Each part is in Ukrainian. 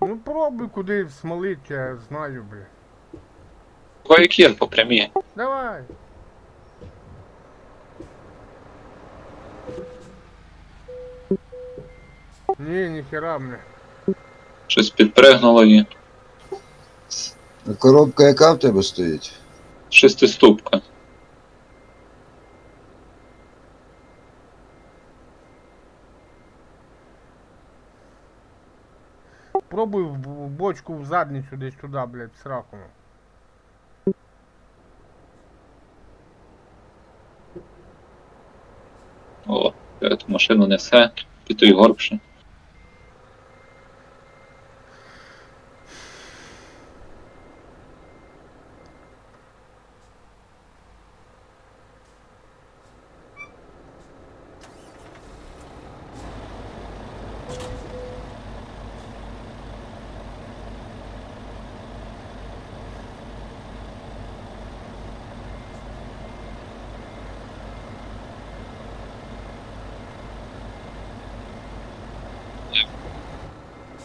Ну пробуй куди смолить, я знаю, бля. Воякір по прямій. Давай. Ні, ніхера мне. Щось підпригнуло і А коробка яка в тебе стоїть? шестиступка. Пробуй в бочку в задницю десь туди, блядь, в сраку. О, эту машину несе, під той горбше.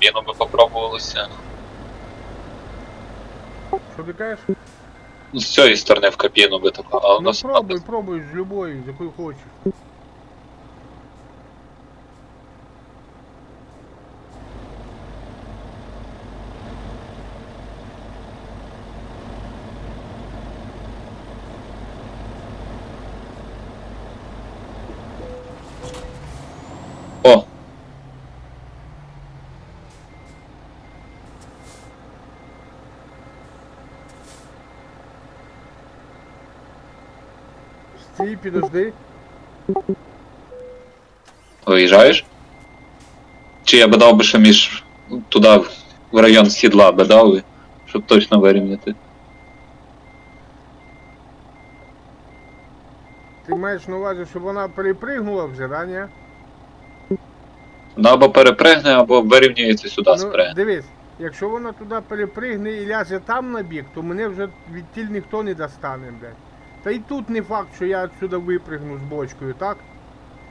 Віно би попробувалося. Що ти кажеш? Ну, з цієї сторони в кабіну би тако, а у Ну нас пробуй, пробуй з любої, з якої хочеш. О, підожди. виїжджаєш? Чи я би дав би ще між туди, в район сідла би дав би, щоб точно вирівняти. Ти маєш на увазі, щоб вона перепригнула вже, да, ні? Ну або перепригне, або вирівнюється сюди Ну, спригне. дивись, якщо вона туди перепригне і ляже там на бік, то мене вже відтіль ніхто не достане, блядь. Та й тут не факт, що я отсюда випригну з бочкою, так?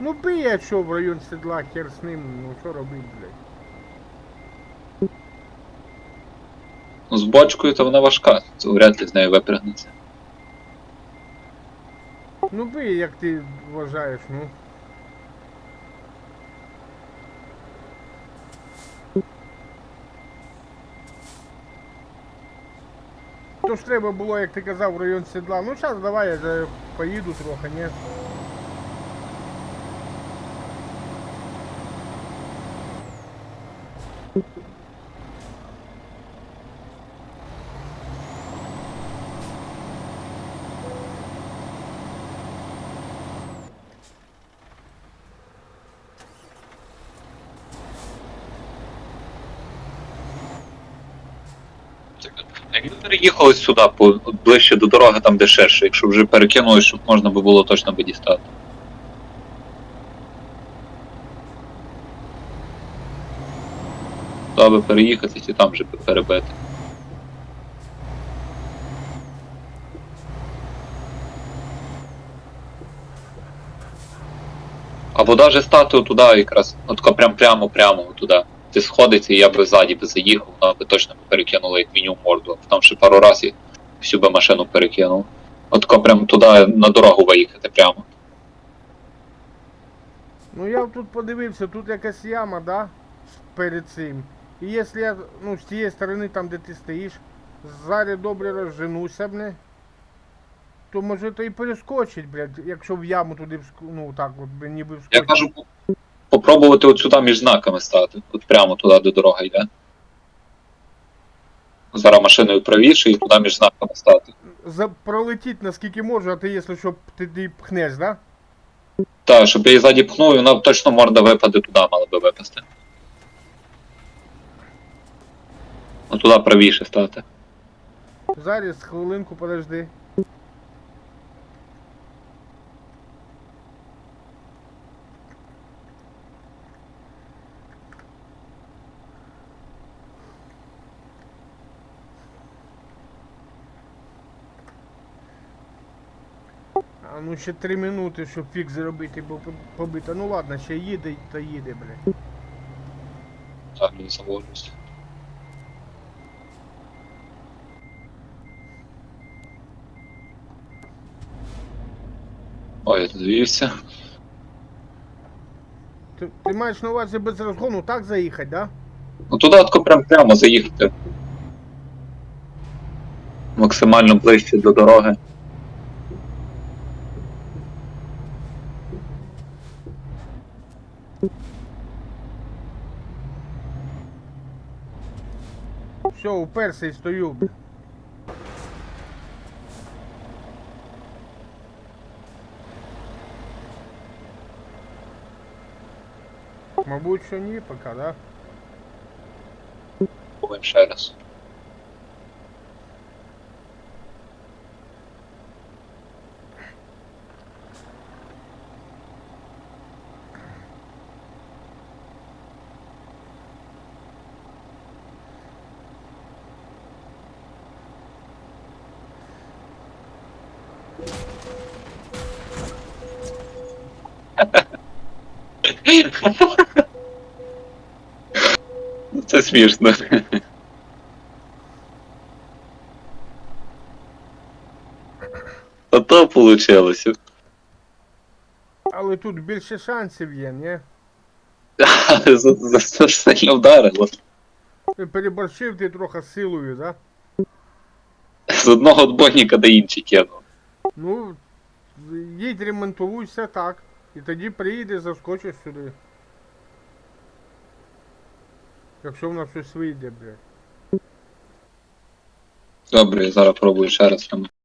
Ну бий я що в район седла, хер з ним, ну що робить, блядь. Ну, з бочкою то вона важка, то вряд ли з нею випригнеться. Ну бий, як ти вважаєш, ну. То ж треба було, як ти казав, район седла. Ну зараз давай я поїду трохи, ні? Якби переїхали сюди, ближче до дороги, там де ширше, якщо вже перекинули, щоб можна би було точно би дістати. Туди би переїхати і там вже би перебити. Або даже стати туди якраз, от тако прям прямо-прямо туди. Ти сходиться, і я би ззаді би заїхав, вона би точно перекинула як мінімум морду. Там ще пару разів всю би машину перекинув. От прям туди на дорогу виїхати прямо. Ну я тут подивився, тут якась яма, да? Перед цим. І якщо я, ну, з тієї сторони, там де ти стоїш, ззаді добре розженуся, бля, то може то і перескочить, блядь, якщо в яму туди, вск- ну так от, би, ніби вскочить. Я кажу, попробувати от сюди між знаками стати. От прямо туди, де дорога йде. Зараз машиною правіше і туди між знаками стати. За, пролетіть наскільки можу, а ти, якщо що, ти, ти пхнеш, да? Так, щоб я її ззаді пхнув, і вона точно морда випаде туди, мала би випасти. От туди правіше стати. Зараз хвилинку подожди. А ну ще три минути, щоб фік зробити, бо побито. Ну ладно, ще їде та їде, бля. Так, не соборність. Ой, я звівся. Ти, ти маєш на увазі без розгону так заїхати, да? Ну туди отко прям прямо заїхати. Максимально ближче до дороги. Все, уперся і стою. Мабуть, що ні, поки, да? Ще раз. Ну, Це смішно. А то получилося. Але тут більше шансів є, ні? За, за це ж сильно вдарило. Ти переборщив ти трохи з силою, да? З одного отбойника до інший кинув. Ну, їдь ремонтуйся так. І тоді приїдеш, заскочиш сюди. Якщо в нас щось вийде, блядь. Добре, зараз пробую ще раз.